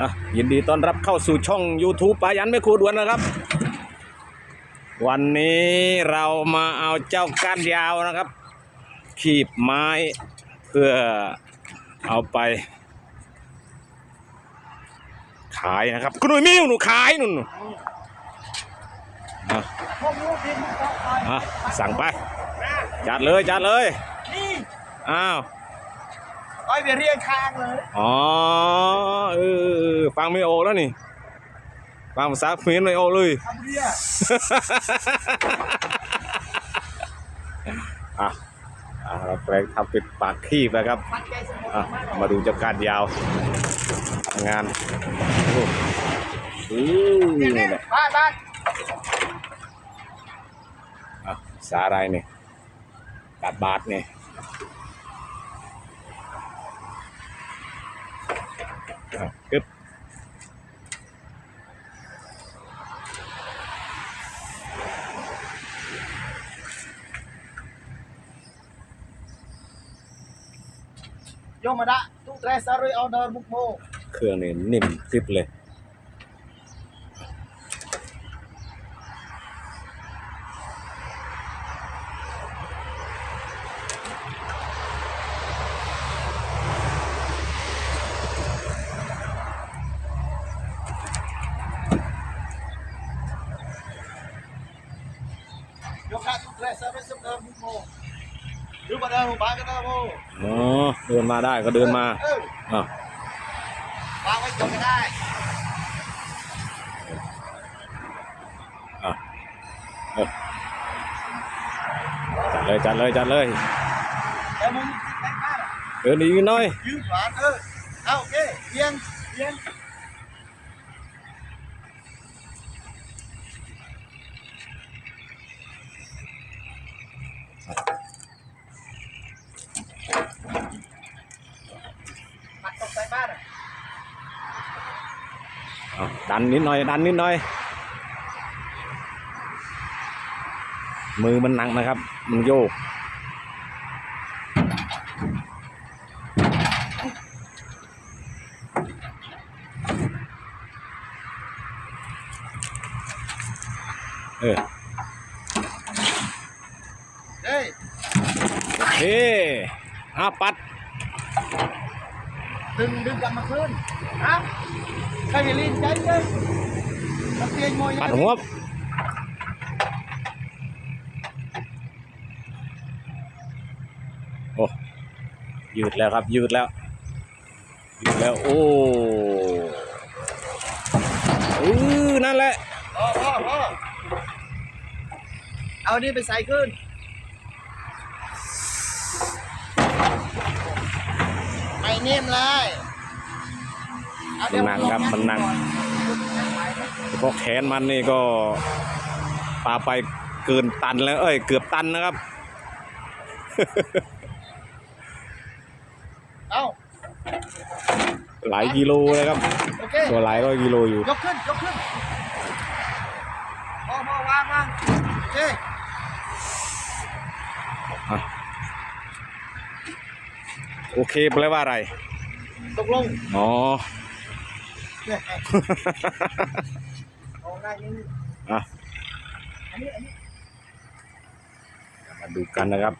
อะยินดีต้อนรับเข้าสู่ช่อง YouTube ปายันไม่ครูด่วนนะครับ วันนี้เรามาเอาเจ้าก้านยาวนะครับ ขีบไม้เพื่อเอาไป ขายนะครับคุณหนุ่ยมิวหนูขายหนุ่นอะอะสั่งไป จัดเลยจัดเลยอ้าว อ้อยไปเรียงคางเลยอ๋อเออเออเออฟังไม่ออกแล้วนี่ฟังภาษาเขมรไม่ออกเลยทำเรียอะอะเราแปลงทำเป็นปากขี้ไปครับปัดใจสมองอะมากมาดูเจ้าการยาวทำงานโอ้โหนี่แหละบ้านบ้านอะสาอะไรนี่บาทบาทนี่อะกึบ โยมมาดะตู้แตรสารยออเดอร์บุกโมเครื่องนี่นิ่มกริบเลยโยมดะตู้แตรสารยออ เดอร์บุกโมดูมาเดินบ้านกันเดินโมอ๋อเดินมาได้ก็เดินมาเอออะวางไว้ก่อนก็ได้อะเออจัดเลยจัดเลยจัดเลยเดี๋ยวมึงแต่งบ้านอะเดินอีกหน่อยยืดหวานเออเอาโอเคเรียงเรียง ดันนิดหน่อยดันนิดหน่อย มือมันหนักนะครับ มันโยก เออเฮ้ยโอเคอะปัด ดึงดึงกลับมาคืนฮะใครจะลิ้นใจเยอะตะเตียงมวยปัดหัวโอ้ยืดแล้วครับ ยืดแล้ว ยืดแล้ว โอ้เออนั่นแหละ พ่อพ่อพ่อเอานี่ไปใส่ขึ้นไม่ นิ่มเลยมันหนักครับมันหนักเพราะแขนมันนี่ก็ปาไปเกินตันแล้ว เอ้ย เกือบตันนะครับ เอาหลายกิโลเลยครับ ตัวหลายร้อยกิโลอยู่ ยกขึ้น ยกขึ้นพ่อพ่อวางวางโอเค โอเคแปลว่าอะไร ตกลงอ๋อเนี่ยเอาได้นี่อะ อันนี้อันนี้ มาดูกันนะครับ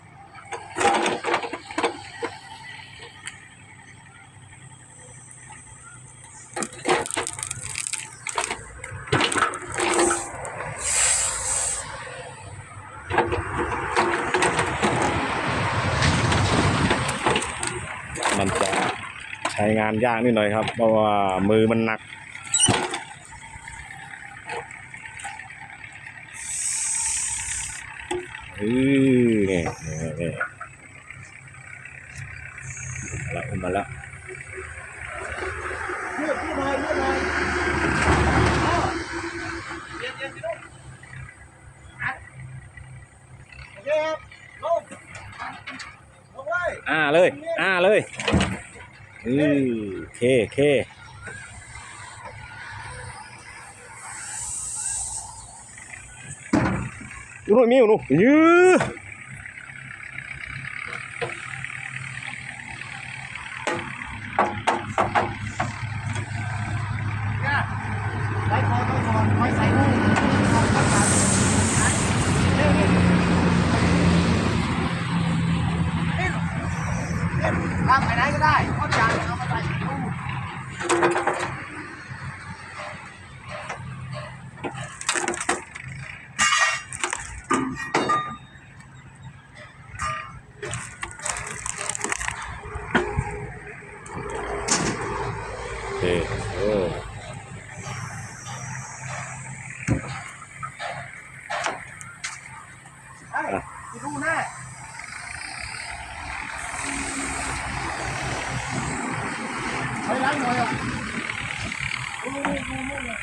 มันจะใช้ งานยากนิดหน่อยครับ เพราะว่ามือมันหนัก อือเนี่ยเนี่ยเนี่ยมาล้วมาล้วยืดยืดหน่อยยืดหน่อยพ่อเย็นเย็นสิลูกอัดโอเคครับลงลงเลยอ่าเลย อ่าเลย อือเคเคดูหน่อยู่นู่นยื้อ เคโอ้ไอ้ดูหน้าไปล้างหน่อยอะดูดูดูดูดู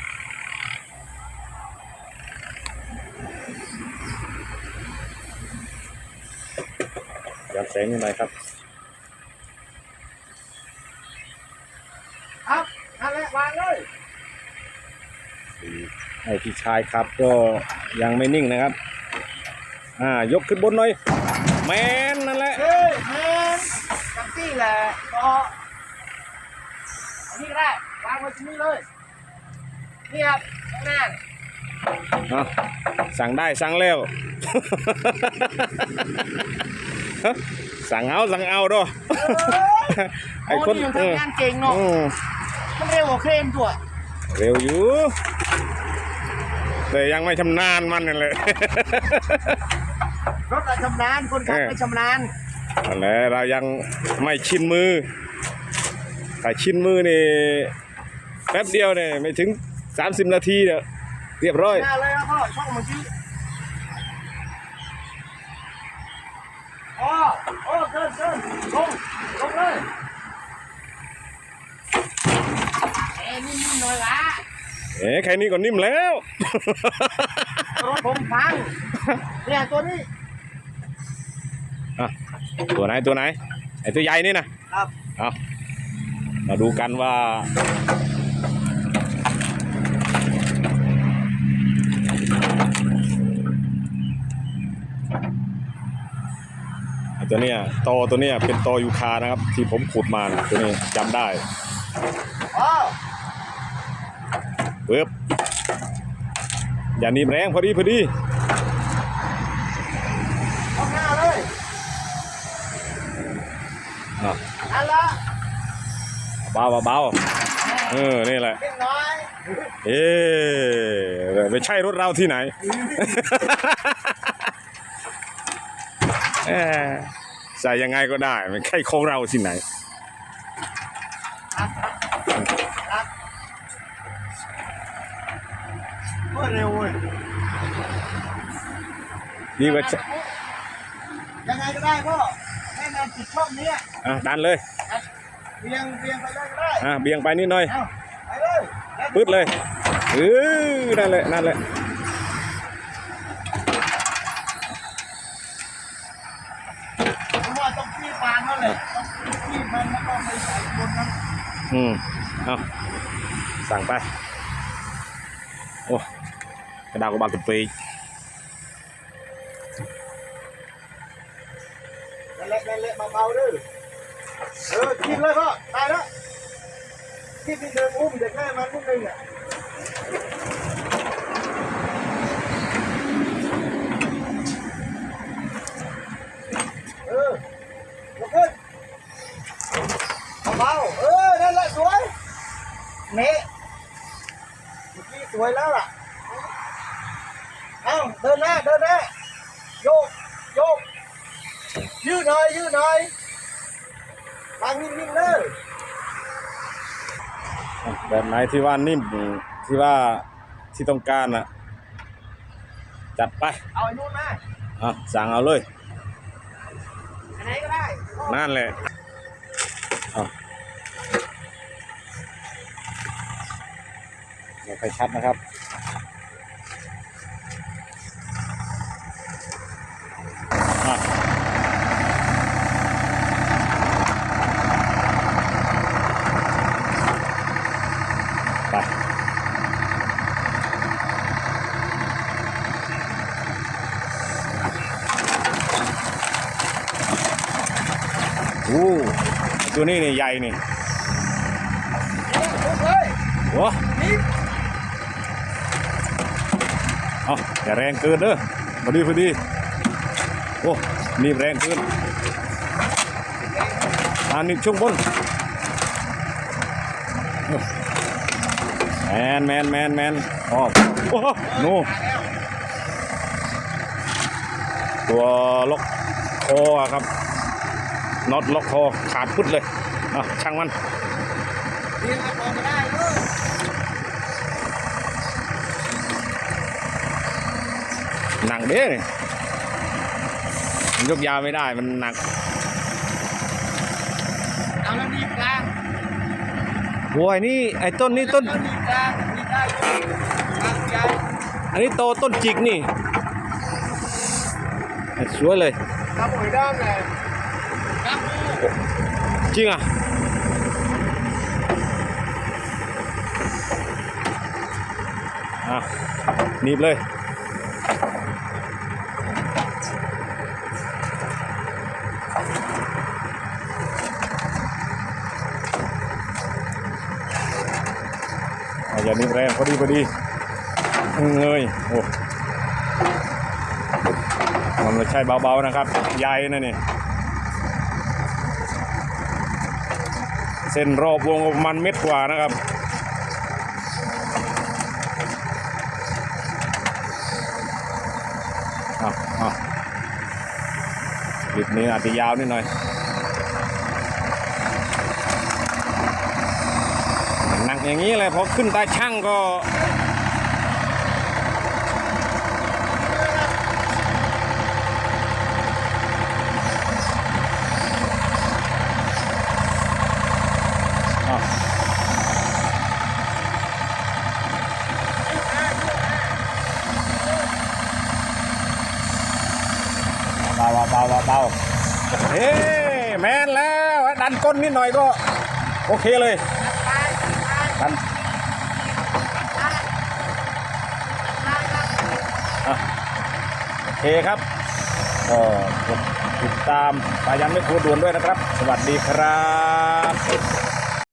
ย้อนแสงนิดหน่อยครับครับนั่นแหละวางเลย ให้ พี่ชายครับก็ยังไม่นิ่งนะครับ อ่ายกขึ้นบนหน่อย แมนนั่นแหละ เฮ้ยแมนจังซี่แหละก็อันนี้ก็ได้วางไว้ที่นี่เลยนี่ครับข้างหน้าเนี่ยเอาสั่งได้สั่งแล้ว สั่งเอาสั่งเอาด้วยไอ้โอ้คนนี่ยังเออทำงานเก่งเนาะอืมมันเร็วกว่าเครนตัว เร็วอยู่ แต่ยังไม่ชำนาญมันนั่นแหละ รถอะชำนาญคนขับเออไม่ชำนาญนั่นแหละเรายังไม่ชินมือถ้าชินมือนี่แป๊บเดียวเนี่ยไม่ถึง 30 นาทีเนี่ยเรียบร้อย หน้าเลยครับพ่อช่องเมื่อกี้อ๋อโอ้เกินเกินลงลงเลยเอ้ยนิ่มๆหน่อยละ เอ๊ะแค่นี้ก็นิ่มแล้วรถผมพังเนี่ยตัวนี้อะตัวไหนตัวไหนไอ้ตัวใหญ่นี่นะครับเอามาดูกันว่าไอ้ตัวเนี้ยตอตัวเนี้ยเป็นตอยูคานะครับ ที่ผมขุดมานะตัวนี้จำได้อ๋อ ปึ๊บอย่าหนีบแรงพอดีพอดีเอาหน้าเลยอะอันละเบาเบาเออนี่แหละ เล็กน้อยเอ๊ะไม่ใช่รถเราที่ไหน เอ๊ะใส่ยังไงก็ได้ไม่ใช่ของเราที่ไหน เมื่อเร็วเว้ย ดีกว่าจะยังไงก็ได้พ่อให้มันติดช่องเนี้ยอะดันเลยเบียงเบียงไปเลยก็ได้อะเบี่ยงไปนิดหน่อยเอาไปเลยแล้วปึ๊ดเลยเออนั่นแหละนั่นแหละผมว่าต้องขี้ปานนั่นแหละต้องขี้มันแล้วก็ไปใส่บนนั้นอืมเอาสั่งไปโอ้กระดาษกระบาดตุกปีนั่น แหละนั่นแหละเบาๆเด้อเออกินเลยพ่อตายแล้วที่พี่เดินอุ้มเด็กแม่มันพวกนึงอะเออลุกขึ้นเบาเออนั่นแหละสวยเน่เมื่อกี้สวยแล้วล่ะเอ้าเดินหน้าเดินหน้าโยกโยก ยืดหน่อยยืดหน่อยทางนิ่งๆเลยแบบไหนที่ว่านิ่มที่ว่าที่ต้องการอะ จัดไป เอาไอ้นู่นมาอะสั่งเอาเลยอันไหนก็ได้นั่นแหละเอาไม่ค่อยชัดนะครับ ตัวนี้นี่ใหญ่นี่ลุกเลยโอ้นี่เอาอย่าแรงเกินเด้อพอดีพอดี โอ้นี่แรงเกินอันนี้ช่วงบนแมนแมนแมนแมนอ๋อโอ้โหโนตัวล็อกคอครับ น็อตล็อกคอขาดพุดเลยอะช่างมันหนักเด้ยกยาวไม่ได้มันหนัก เอาแล้วนี่กลางโว้ยนี่ไอ้ต้นนี่ต้นดีกลางนี่ได้กลางใหญ่อันนี้โตต้นจิกนี่ สวยเลยครับผมด้านเลย จริงอะอะหนีบเลยอาอย่าหนีบแรงพอดีพอดีเงยโอ้มันไม่ใช่เบาๆนะครับ ใหญ่นะนี่ ส้นรอบวงประมาณเม็ดกว่านะครับเอาเอาคลิปนี้อาจจะยาวนิดหน่อยหนักอย่างนี้เลยพอขึ้นตาช่างก็าเบาเบาเบาเฮ้แมนแล้วดันก้นนิดหน่อยก็ โอเคเลยดันโอเคครับก็ติดตามปายันไม่ครูด่วนด้วยนะครับ สวัสดีครับ